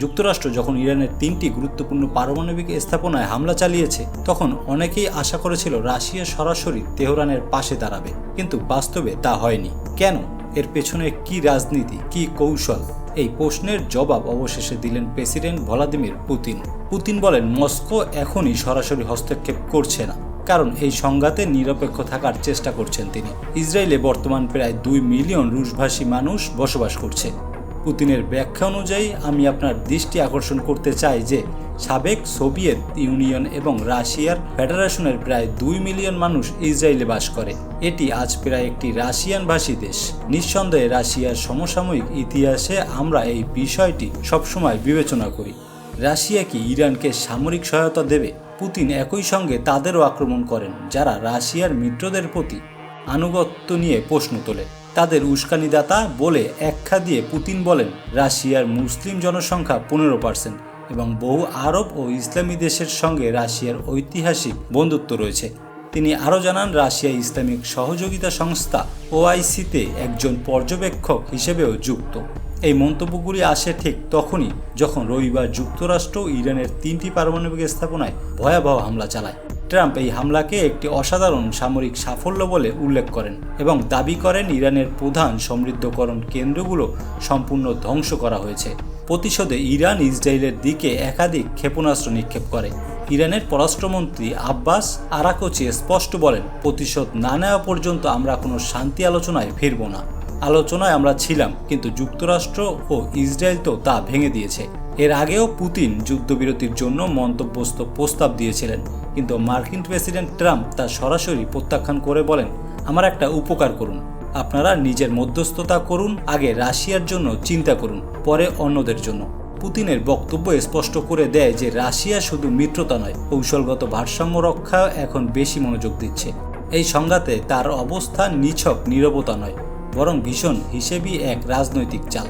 যুক্তরাষ্ট্র যখন ইরানের তিনটি গুরুত্বপূর্ণ পারমাণবিক স্থাপনায় হামলা চালিয়েছে, তখন অনেকেই আশা করেছিল রাশিয়া সরাসরি তেহরানের পাশে দাঁড়াবে, কিন্তু বাস্তবে তা হয়নি। কেন? এর পেছনে কি রাজনীতি, কি কৌশল? এই প্রশ্নের জবাব অবশেষে দিলেন প্রেসিডেন্ট ভলাদিমির পুতিন। পুতিন বলেন, মস্কো এখনই সরাসরি হস্তক্ষেপ করছে না, কারণ এই সংঘাতে নিরপেক্ষ থাকার চেষ্টা করছেন তিনি। ইসরায়েলে বর্তমান প্রায় দুই মিলিয়ন রুশভাষী মানুষ বসবাস করছে। পুতিনের ব্যাখ্যা অনুযায়ী, আমি আপনার দৃষ্টি আকর্ষণ করতে চাই যে সাবেক সোভিয়েত ইউনিয়ন এবং রাশিয়ার ফেডারেশনের প্রায় দুই মিলিয়ন মানুষ ইসরায়েলে বাস করে। এটি আজ প্রায় একটি রাশিয়ানভাষী দেশ। নিঃসন্দেহে রাশিয়ার সমসাময়িক ইতিহাসে আমরা এই বিষয়টি সবসময় বিবেচনা করি। রাশিয়া কি ইরানকে সামরিক সহায়তা দেবে? পুতিন একই সঙ্গে তাদেরও আক্রমণ করেন, যারা রাশিয়ার মিত্রদের প্রতি আনুগত্য নিয়ে প্রশ্ন তোলে। তাদের উস্কানিদাতা বলে একখা দিয়ে পুতিন বলেন, রাশিয়ার মুসলিম জনসংখ্যা পনেরো পার্সেন্ট এবং বহু আরব ও ইসলামী দেশের সঙ্গে রাশিয়ার ঐতিহাসিক বন্ধুত্ব রয়েছে। তিনি আরও জানান, রাশিয়া ইসলামিক সহযোগিতা সংস্থা ওআইসিতে একজন পর্যবেক্ষক হিসেবেও যুক্ত। এই মন্তব্যগুলি আসে ঠিক তখনই যখন রবিবার যুক্তরাষ্ট্র ইরানের তিনটি পারমাণবিক স্থাপনায় ভয়াবহ হামলা চালায়। ট্রাম্প এই হামলাকে একটি অসাধারণ সামরিক সাফল্য বলে উল্লেখ করেন এবং দাবি করেন ইরানের প্রধান সমৃদ্ধকরণ কেন্দ্রগুলো সম্পূর্ণ ধ্বংস করা হয়েছে। প্রতিশোধে ইরান ইসরায়েলের দিকে একাধিক ক্ষেপণাস্ত্র নিক্ষেপ করে। ইরানের পররাষ্ট্রমন্ত্রী আব্বাস আরাকোচি স্পষ্ট বলেন, প্রতিশোধ না নেওয়া পর্যন্ত আমরা কোনো শান্তি আলোচনায় ফিরব না। আলোচনায় আমরা ছিলাম, কিন্তু যুক্তরাষ্ট্র ও ইসরায়েল তো তা ভেঙে দিয়েছে। এর আগেও পুতিন যুদ্ধবিরতির জন্য মন্তব্যস্ত প্রস্তাব দিয়েছিলেন, কিন্তু মার্কিন প্রেসিডেন্ট ট্রাম্প তা সরাসরি প্রত্যাখ্যান করে বলেন, আমার একটা উপকার করুন। আপনারা নিজের মধ্যস্থতা করুন, আগে রাশিয়ার জন্য চিন্তা করুন, পরে অন্যদের জন্য। পুতিনের বক্তব্য স্পষ্ট করে দেয় যে রাশিয়া শুধু মিত্রতা নয়, কৌশলগত ভারসাম্য রক্ষা এখন বেশি মনোযোগ দিচ্ছে। এই সংঘাতে তার অবস্থা নিছক, নীরবতা নয়, বরং ভীষণ হিসেবেই এক রাজনৈতিক চাল।